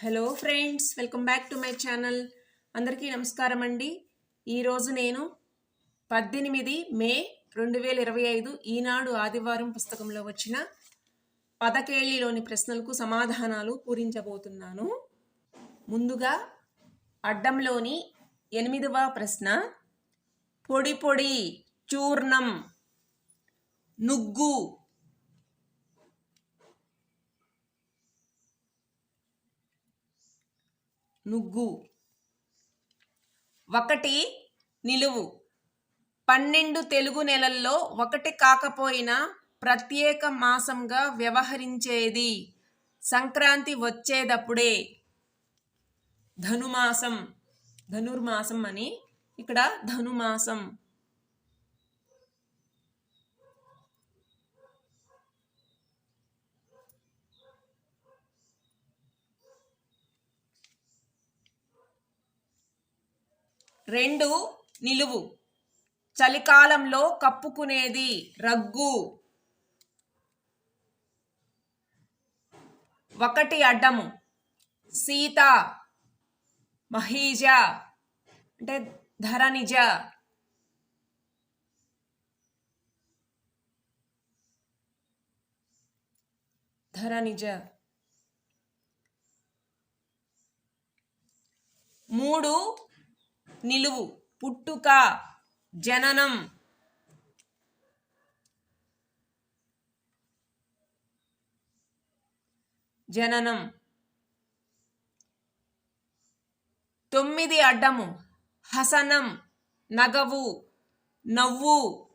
Hello friends welcome back to my channel. అందరికీ నమస్కారం అండి. ఈరోజు నేను పద్దెనిమిది మే రెండు వేల ఇరవై ఐదు ఈనాడు ఆదివారం పుస్తకంలో వచ్చిన పదకేళిలోని ప్రశ్నలకు సమాధానాలు పూరించబోతున్నాను. ముందుగా అడ్డంలోని ఎనిమిదవ ప్రశ్న పొడి పొడి చూర్ణం నుగ్గు నుగ్గు. ఒకటి నిలువు. పన్నెండు తెలుగు నెలల్లో ఒకటి కాకపోయినా ప్రత్యేక మాసంగా వ్యవహరించేది. సంక్రాంతి వచ్చేటప్పుడే ధనుమాసం. ధనుర్మాసం అని ఇక్కడ ధనుమాసం. రెండు నిలువు. చలికాలంలో కప్పుకునేది రగ్గు. ఒకటి అడ్డము. సీత మహీజ అంటే ధరణిజ. ధరణిజ. మూడు నిలువు పుట్టుక జననం. జననం. తొమ్మిది అడ్డము హసనం నగవు నవ్వు.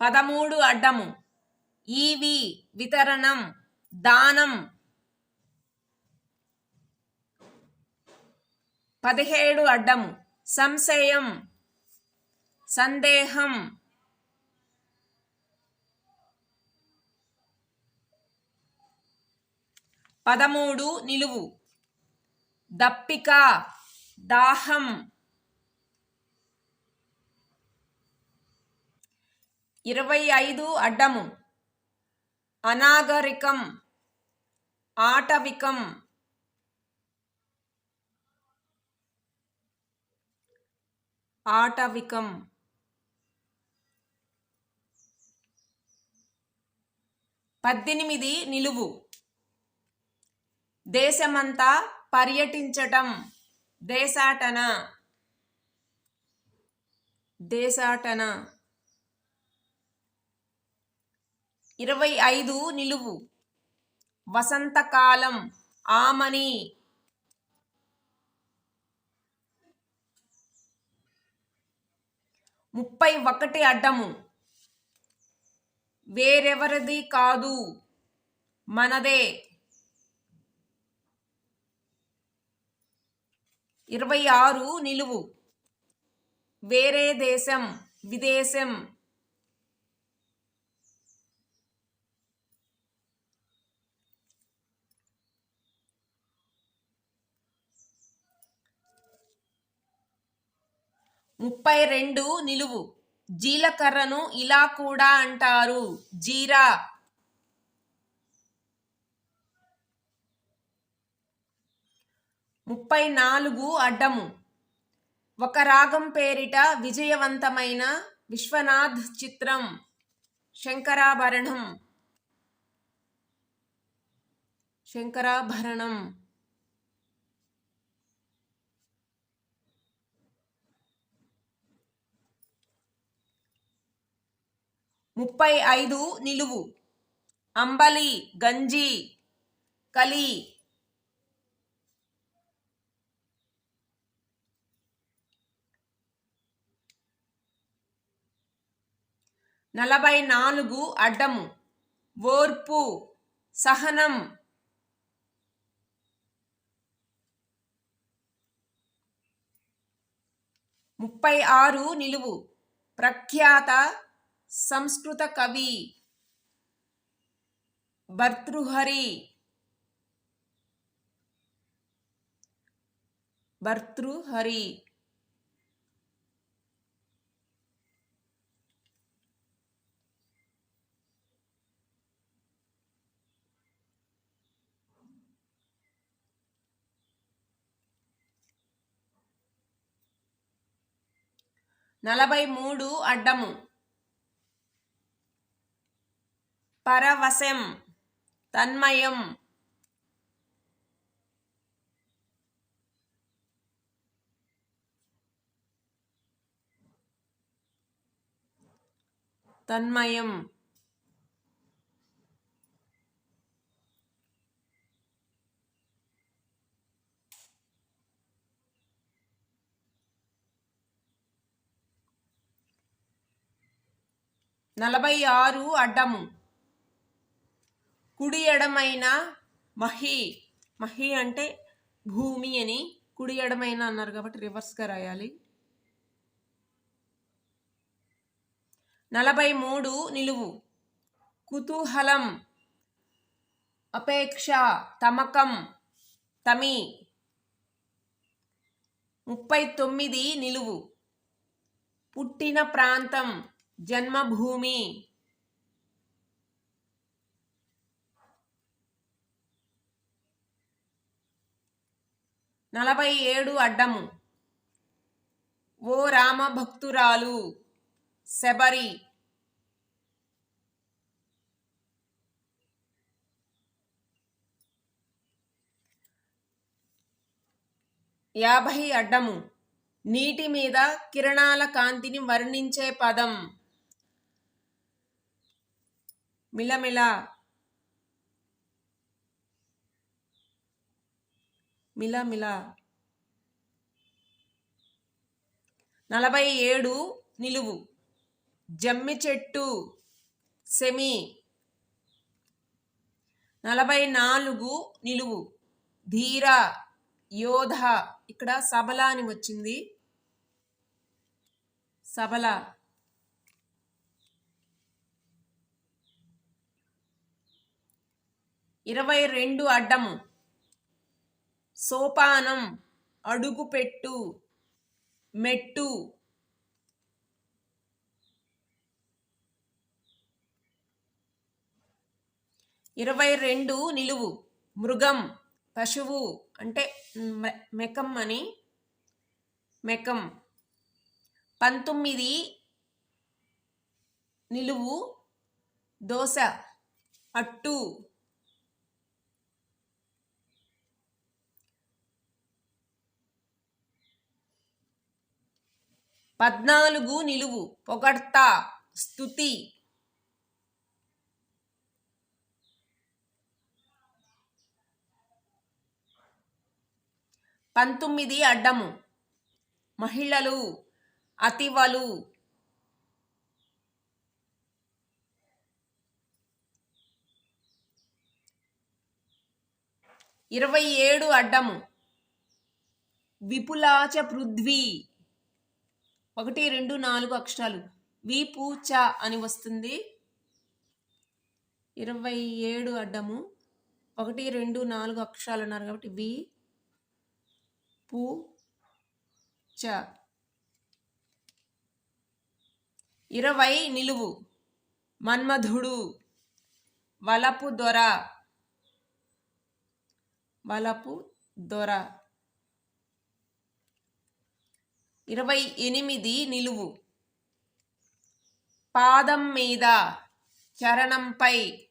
పదమూడు అడ్డము ఈవి వితరణం దానం. పదిహేడు అడ్డము సంశయం. సందేహం. పదమూడు నిలువు. దప్పిక. దాహం. ఇరవై ఐదు అడ్డము. అనాగరికం. ఆటవికం. ఆటవికం. పద్దెనిమిది నిలువు. దేశమంతా పర్యటించటం. దేశాటన. దేశాటన. ఇరవై ఐదు నిలువు. వసంతకాలం. ఆమని. ముప్పై ఒకటి అడ్డము. వేరెవరిది కాదు? మనదే. ఇరవై ఆరు నిలువు. వేరే దేశం విదేశం. ముప్పై రెండు నిలువు. జీలకర్రను ఇలా కూడా అంటారు. జీరా. ముప్పై నాలుగు అడ్డము. ఒక రాగం పేరిట విజయవంతమైన విశ్వనాథ్ చిత్రం. శంకరాభరణం. శంకరాభరణం. ముప్పై ఐదు నిలువు. అంబలి గంజి కలి. నలభై నాలుగు అడ్డము. ఓర్పు సహనం. ముప్పై ఆరు నిలువు. ప్రఖ్యాత సంస్కృత కవి భర్తృహరి. భర్తృహరి. నలభై మూడు అడ్డము. పరవశం తన్మయం తన్మయం నలభై ఆరు అడ్డము కుడి ఎడమైన మహి మహి అంటే భూమి అని కుడి ఎడమైన అన్నారు కాబట్టి రివర్స్గా రాయాలి. నలభై మూడు నిలువు. కుతూహలం అపేక్ష తమకం తమి. ముప్పై తొమ్మిది నిలువు. పుట్టిన ప్రాంతం జన్మభూమి. నలభై ఏడు అడ్డము. ఓ రామ భక్తురాలు శబరి. యాభై అడ్డము. నీటి మీద కిరణాల కాంతిని వర్ణించే పదం. మిలమిల. మిలమిల నలభై ఏడు నిలువు. జమ్మి చెట్టు సెమి. నలభై నాలుగు నిలువు. ధీర యోధ. ఇక్కడ సబల అని వచ్చింది. సబల. ఇరవై రెండు అడ్డము. సోపానం అడుగుపెట్టు మెట్టు. ఇరవై రెండు నిలువు మృగం పశువు అంటే మె- మెకం అని. మెకం. పంతొమ్మిది నిలువు దోశ. అట్టు. పద్నాలుగు నిలువు. పొగడ్త స్థుతి పంతొమ్మిది అడ్డము. మహిళలు అతివలు. ఇరవై ఏడు అడ్డము. విపులాచ పృథ్వీ. ఒకటి రెండు నాలుగు అక్షరాలు. విపూచ అని వస్తుంది. ఇరవై ఏడు అడ్డము. ఒకటి రెండు నాలుగు అక్షరాలు ఉన్నారు కాబట్టి వి పు చ. ఇరవై నిలువు. మన్మధుడు. వలపు దొర. వలపు దొర. ఇరవై ఎనిమిది నిలువు. పాదం మీద చరణంపై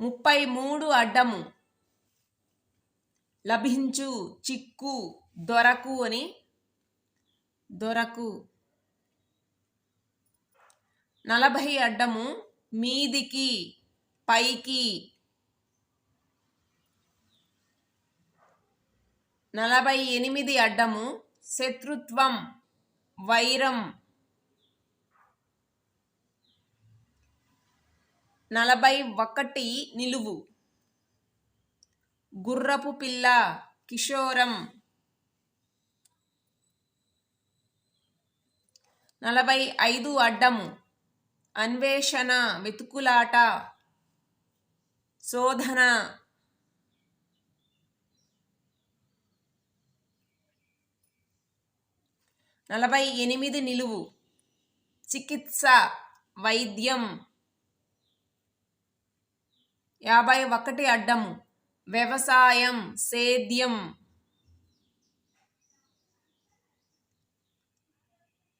ముప్పై మూడు అడ్డము. లభించు చిక్కు దొరకు అని దొరకు. నలభై అడ్డము మీదికి పైకి నలభై ఎనిమిది అడ్డము శత్రుత్వం వైరం. నలభై ఒకటి నిలువు. గుర్రపు పిల్ల కిషోరం. నలభై ఐదు అడ్డము అన్వేషణ వెతుకులాట శోధన. నలభై ఎనిమిది నిలువు. చికిత్స వైద్యం. యాభై ఒకటి అడ్డము. వ్యవసాయం సేద్యం.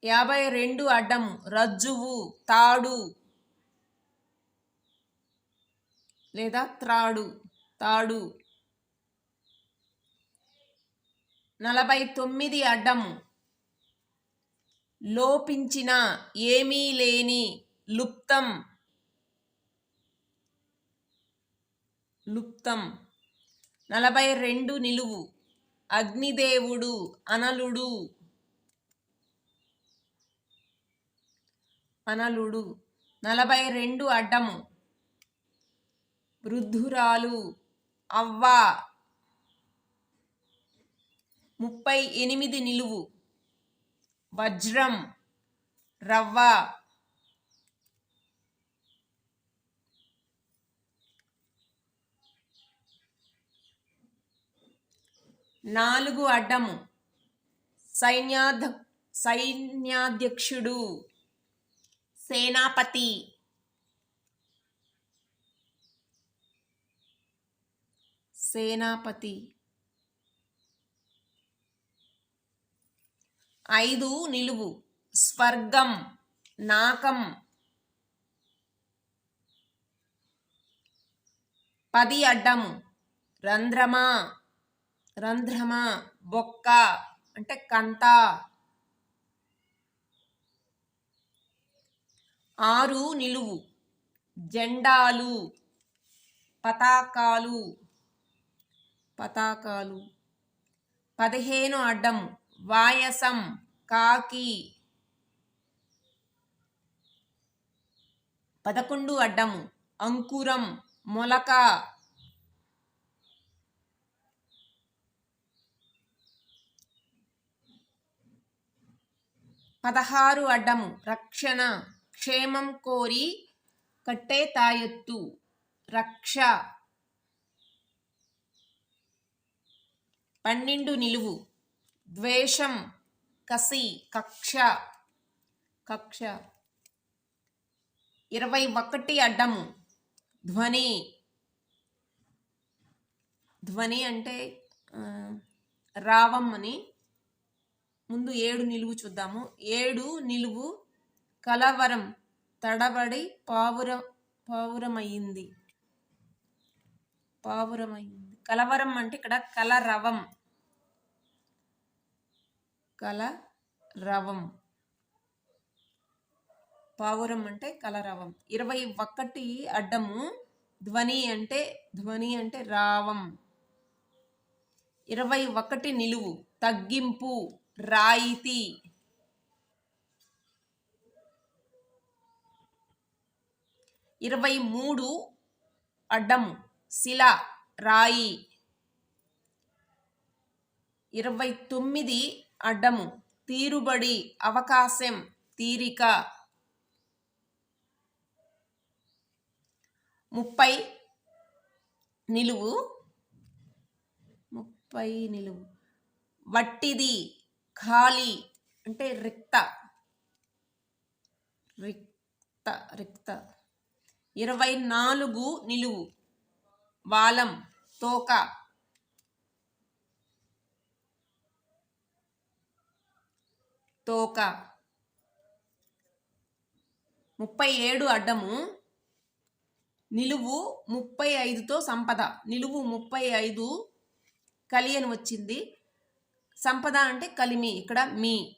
యాభై రెండు అడ్డము. రజ్జువు తాడు. లేదా త్రాడు తాడు. నలభై తొమ్మిది అడ్డము. లోపించిన ఏమీ లేని లుప్తం. లుప్తం. నలభై రెండు నిలువు. అగ్నిదేవుడు అనలుడు. అనలుడు. నలభై రెండు అడ్డము. వృద్ధురాలు అవ్వ. ముప్పై ఎనిమిది నిలువు. వజ్రం రవ్వ నాలుగు అడ్డము. సైన్యాధ సైన్యాధ్యక్షుడు సేనాపతి. సేనాపతి. ఐదు నిలువు. స్వర్గం నాకం. పది అడ్డము. రంధ్రమా? రంధ్రమా? బొక్క. అంటే కంత. ఆరు నిలువు. జెండాలు. పతాకాలు. పతాకాలు. పదిహేను అడ్డము. వాయసం కాకి. పదకొండు అడ్డము అంకురం మొలక. పదహారు అడ్డము రక్షణ క్షేమం కోరి కట్టే తాయొత్తు రక్ష. పన్నెండు నిలువు ద్వేషం కసి కక్ష కక్ష. ఇరవై ఒకటి అడ్డము. ధ్వని. ధ్వని అంటే రావం అని. ముందు ఏడు నిలువు చూద్దాము. ఏడు నిలువు కలవరం తడబడి పావుర పావురమయ్యింది. పావురమయ్యింది. కలవరం అంటే ఇక్కడ కలరవం. కలరవం పావురం అంటే కలరవం ఇరవై ఒకటి అడ్డము ధ్వని అంటే ధ్వని అంటే రావం. ఇరవై ఒకటి నిలువు తగ్గింపు రాయితీ. ఇరవై మూడు అడ్డము శిల రాయి. ఇరవై తొమ్మిది అడ్డము. తీరుబడి అవకాశం తీరిక. ముప్పై నిలువు. ముప్పై నిలువు. వట్టిది ఖాళీ అంటే రిక్త. రిక్త రిక్త. ఇరవై నాలుగు నిలువు. వాలం తోక. తోక. ముప్పై ఏడు అడ్డము. నిలువు ముప్పై ఐదుతో సంపద. నిలువు ముప్పై ఐదు కలి అని వచ్చింది. సంపద అంటే కలిమి. ఇక్కడ మీ.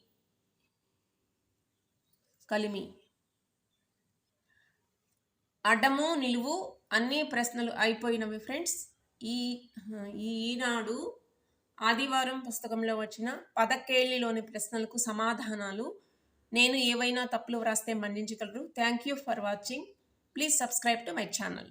కలిమి. అడ్డము నిలువు అన్ని ప్రశ్నలు అయిపోయినవి ఫ్రెండ్స్. ఈ ఈనాడు ఆదివారం పుస్తకంలో వచ్చిన పదకేళ్ళలోని ప్రశ్నలకు సమాధానాలు. నేను ఏవైనా తప్పులు వ్రాస్తే మన్నించగలరు thank you for watching. Please subscribe to my channel.